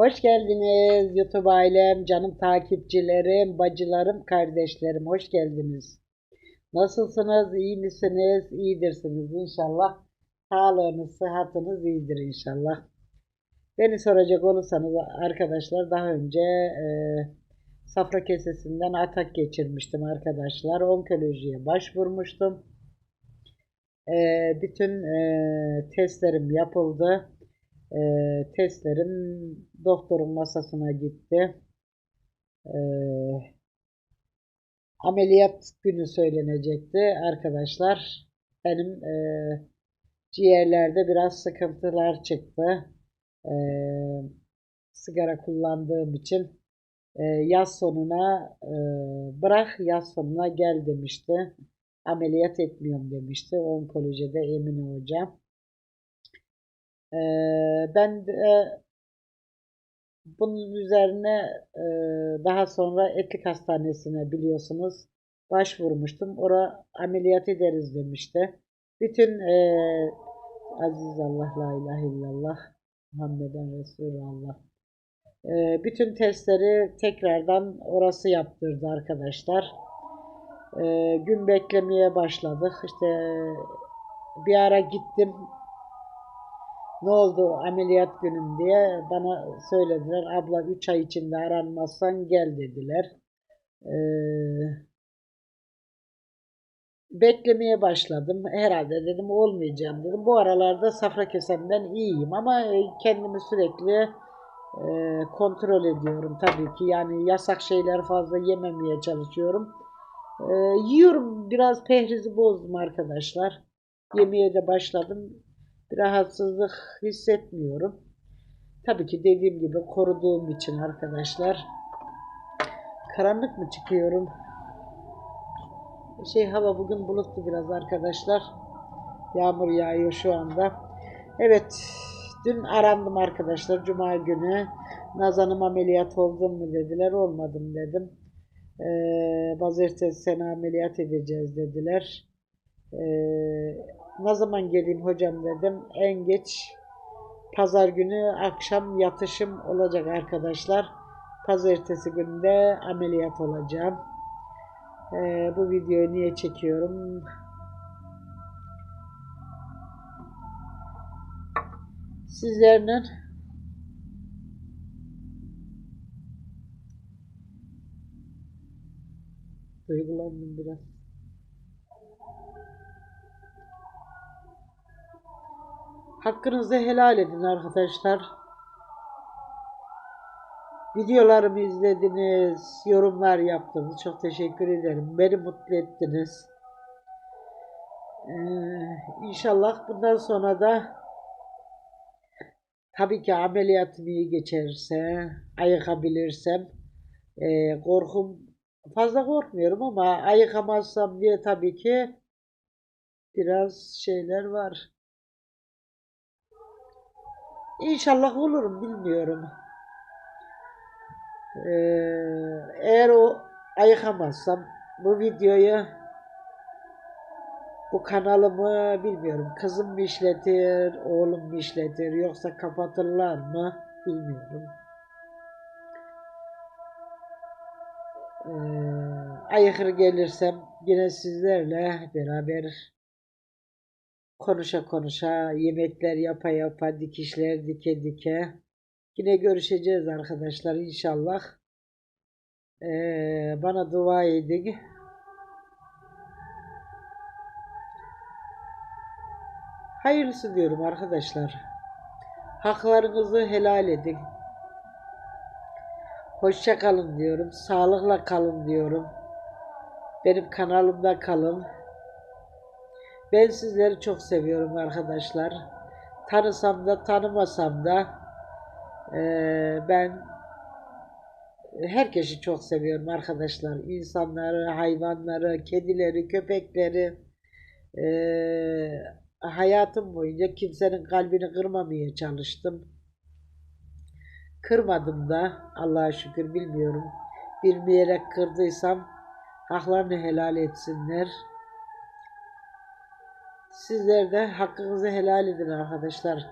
Hoş geldiniz YouTube ailem, canım takipçilerim, bacılarım, kardeşlerim. Hoş geldiniz. Nasılsınız? İyi misiniz? İyidirsiniz inşallah. Sağlığınız, sıhhatiniz iyidir inşallah. Beni soracak olursanız arkadaşlar daha önce e, safra kesesinden atak geçirmiştim arkadaşlar. Onkolojiye başvurmuştum. E, bütün e, testlerim yapıldı. E, testlerim doktorun masasına gitti. E, ameliyat günü söylenecekti arkadaşlar. Benim e, ciğerlerde biraz sıkıntılar çıktı. E, sigara kullandığım için e, yaz sonuna e, bırak yaz sonuna gel demişti. Ameliyat etmiyorum demişti. Onkolojide Emine hocam. E, ben de bunun üzerine e, daha sonra Etlik Hastanesi'ne biliyorsunuz başvurmuştum. Ora ameliyat ederiz demişti. Bütün e, Aziz Allah, La İlahe illallah, Muhammeden Resulullah. E, bütün testleri tekrardan orası yaptırdı arkadaşlar. E, gün beklemeye başladık. İşte bir ara gittim ne oldu ameliyat günüm diye bana söylediler. Abla 3 ay içinde aranmazsan gel dediler. Ee, beklemeye başladım. Herhalde dedim olmayacağım dedim. Bu aralarda safra kesemden iyiyim ama kendimi sürekli e, kontrol ediyorum tabii ki. Yani yasak şeyler fazla yememeye çalışıyorum. E, yiyorum. Biraz pehrizi bozdum arkadaşlar. Yemeye de başladım rahatsızlık hissetmiyorum. Tabii ki dediğim gibi koruduğum için arkadaşlar. Karanlık mı çıkıyorum? Şey hava bugün bulutlu biraz arkadaşlar. Yağmur yağıyor şu anda. Evet. Dün arandım arkadaşlar. Cuma günü. Nazan'ım ameliyat oldun mu dediler. Olmadım dedim. Ee, pazartesi seni ameliyat edeceğiz dediler. Ee, ne zaman geleyim hocam dedim. En geç pazar günü akşam yatışım olacak arkadaşlar. Pazartesi günü de ameliyat olacağım. Ee, bu videoyu niye çekiyorum? Sizlerle duygulandım biraz. Hakkınızı helal edin arkadaşlar. Videolarımı izlediniz, yorumlar yaptınız. Çok teşekkür ederim. Beni mutlu ettiniz. Ee, inşallah bundan sonra da tabii ki ameliyatım iyi geçerse, ayıkabilirsem e, korkum fazla korkmuyorum ama ayıkamazsam diye tabii ki biraz şeyler var. İnşallah olurum bilmiyorum. Ee, eğer o ayıkamazsam bu videoyu bu kanalımı bilmiyorum. Kızım mı işletir, oğlum mu işletir yoksa kapatırlar mı bilmiyorum. Ee, ayıkır gelirsem yine sizlerle beraber konuşa konuşa, yemekler yapa yapa, dikişler dike dike. Yine görüşeceğiz arkadaşlar inşallah. Ee, bana dua edin. Hayırlısı diyorum arkadaşlar. Haklarınızı helal edin. Hoşça kalın diyorum. Sağlıkla kalın diyorum. Benim kanalımda kalın. Ben sizleri çok seviyorum arkadaşlar. Tanısam da tanımasam da e, ben herkesi çok seviyorum arkadaşlar. İnsanları, hayvanları, kedileri, köpekleri. E, hayatım boyunca kimsenin kalbini kırmamaya çalıştım. Kırmadım da Allah'a şükür bilmiyorum. Bilmeyerek kırdıysam haklarını helal etsinler. Sizler de hakkınızı helal edin arkadaşlar.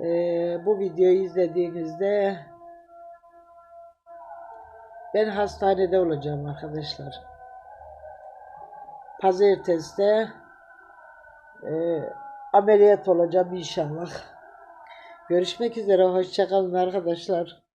Ee, bu videoyu izlediğinizde ben hastanede olacağım arkadaşlar. Pazartesi de e, ameliyat olacağım inşallah. Görüşmek üzere. Hoşçakalın arkadaşlar.